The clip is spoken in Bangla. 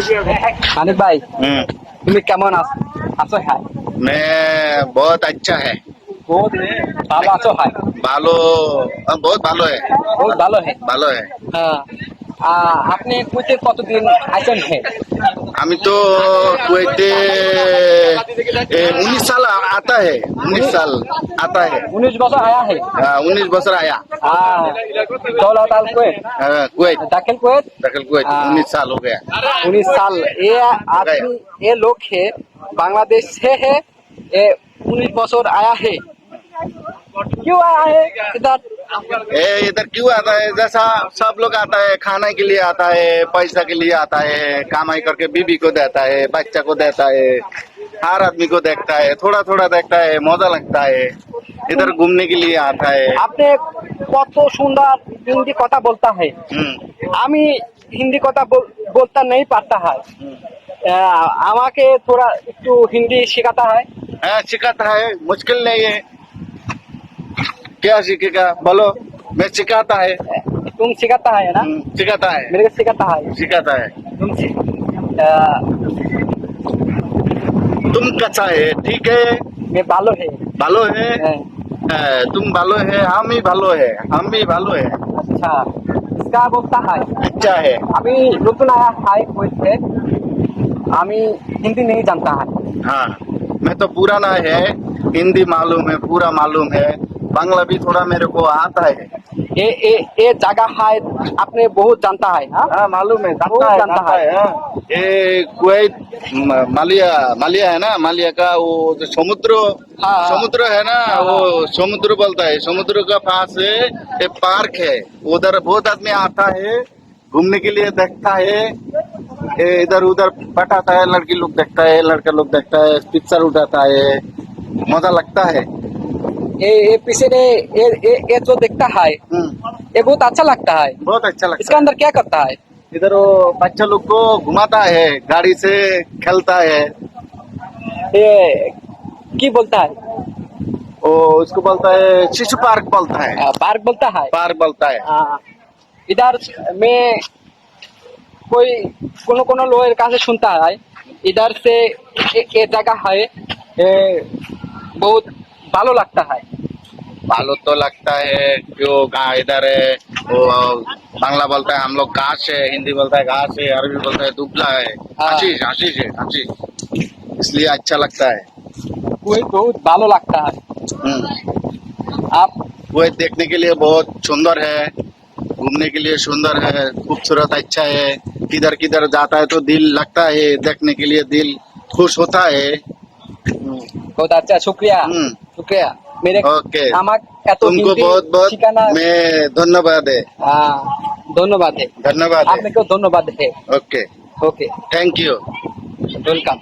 হানিফ ভাই তুমি কেমন আছো হ্যাঁ মে বহুত আচ্ছা হ্যাঁ ভালো আছো হ্যাঁ ভালো বহুত ভালো হ্যাঁ ভালো হ্যাঁ ভালো হ্যাঁ হ্যাঁ। আপনি কুয়েতে কতদিন আছেন আমি তো কুয়েতে উনিশ সাল আতা হে উনিশ সাল আতা হে। উনিশ বছর আয়া হে? হ্যাঁ, উনিশ বছর আয়া। চলাতাল কুয়েত। হ্যাঁ, কুয়েত। দাখিল কুয়েত? দাখিল কুয়েত উনিশ সাল হবে উনিশ সাল। এ আপনি এ লক্ষ্যে বাংলাদেশ হে হে এ উনিশ বছর আয়া হে। কেউ আয়া হে ए, इधर क्यों आता है जैसा सब लोग आता है खाने के लिए आता है पैसा के लिए आता है कमाई करके बीबी को देता है बच्चा को देता है हर आदमी को देखता है थोड़ा थोड़ा देखता है मजा लगता है इधर घूमने के लिए आता है আপনি কত সুন্দর হিন্দি কথা বলতা है हम्म, আমি হিন্দি কথা বল- বলতে नहीं पाता है আহ, আমাকে थोड़ा একটু হিন্দি শেখাতা है हाँ सिखाता है मुश्किल नहीं है क्या सीखेगा बोलो मैं सिखाता है तुम सिखाता है ना हम्म, सिखाता है मेरे को सिखाता है सिखाता है तुम सि- আহ, तुम कैसा है ठीक है मैं ভালো है ভালো है হ্যাঁ, हाँ, तुम भालो है हम ही भालो है हम भी भालो है अच्छा इसका बोलता है अच्छा है আমি নতুন আয়া হাই হয়েছে আমি হিন্দি नहीं जानता है हाँ मैं तो पुराना है हिंदी मालूम है पूरा मालूम है बांग्ला भी थोड़ा मेरे को आता है। ये ये ये जगह है आपने बहुत जानता है हाँ? हाँ मालूम है जानता है जानता है। हाँ। ये कुवैत मालिया मालिया है ना मालिया का वो जो समुद्र हाँ, हाँ। समुद्र है ना हाँ, वो समुद्र बोलता है समुद्र का पास है एक पार्क है उधर बहुत आदमी आता है घूमने के लिए देखता है इधर उधर पटाता है लड़की लोग देखता है लड़का लोग देखता है पिक्चर उठाता है मज़ा लगता है। पीछे ने ये ये जो देखता है हम्म, ये बहुत अच्छा लगता है बहुत अच्छा लगता इसके अंदर क्या करता है इधर वो बच्चा लोग को घुमाता है गाड़ी से खेलता है ये की बोलता है वो उसको बोलता है शिशु पार्क बोलता है आ, पार्क बोलता है पार्क बोलता है इधर में कोई कोनो कोनो लोगों का से सुनता है इधर से ये जगह है ये बहुत भालो लगता है भालो तो लगता है क्यों गा इधर है वो बांग्ला बोलता है हम लोग घास है हिंदी बोलता है घास है अरबी बोलता है दुबला है हाँ। आशीष आशीष है आशीष इसलिए अच्छा लगता है कोई बहुत भालो लगता है हम्म, आप वो देखने के लिए बहुत सुंदर है घूमने के लिए सुंदर है खूबसूरत अच्छा है किधर किधर जाता है तो दिल लगता है देखने के लिए दिल खुश होता है बहुत अच्छा शुक्रिया हम्म, शुक्रिया मेरे ओके আমাক এত तुमको হিন্দি बहुत बहुत ঠিকানা मैं धन्यवाद है আহ, ধন্যবাদ হে धन्यवाद है আপনাকেও ধন্যবাদ হে okay okay thank you welcome